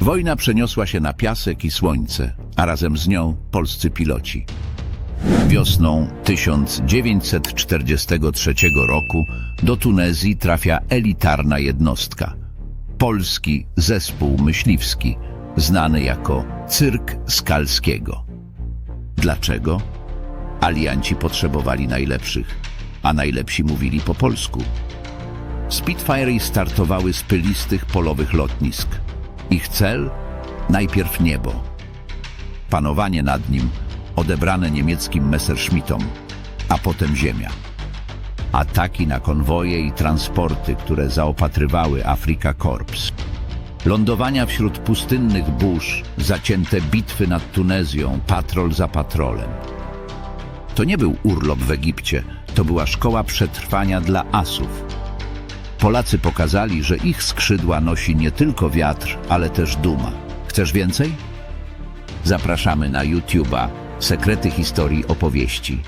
Wojna przeniosła się na piasek i słońce, a razem z nią polscy piloci. Wiosną 1943 roku do Tunezji trafia elitarna jednostka. Polski zespół myśliwski, znany jako Cyrk Skalskiego. Dlaczego? Alianci potrzebowali najlepszych, a najlepsi mówili po polsku. Spitfire startowały z pylistych polowych lotnisk. Ich cel? Najpierw niebo. Panowanie nad nim odebrane niemieckim Messerschmittom, a potem ziemia. Ataki na konwoje i transporty, które zaopatrywały Afrika Korps. Lądowania wśród pustynnych burz, zacięte bitwy nad Tunezją, patrol za patrolem. To nie był urlop w Egipcie, to była szkoła przetrwania dla asów. Polacy pokazali, że ich skrzydła nosi nie tylko wiatr, ale też duma. Chcesz więcej? Zapraszamy na YouTube'a Sekrety Historii Opowieści.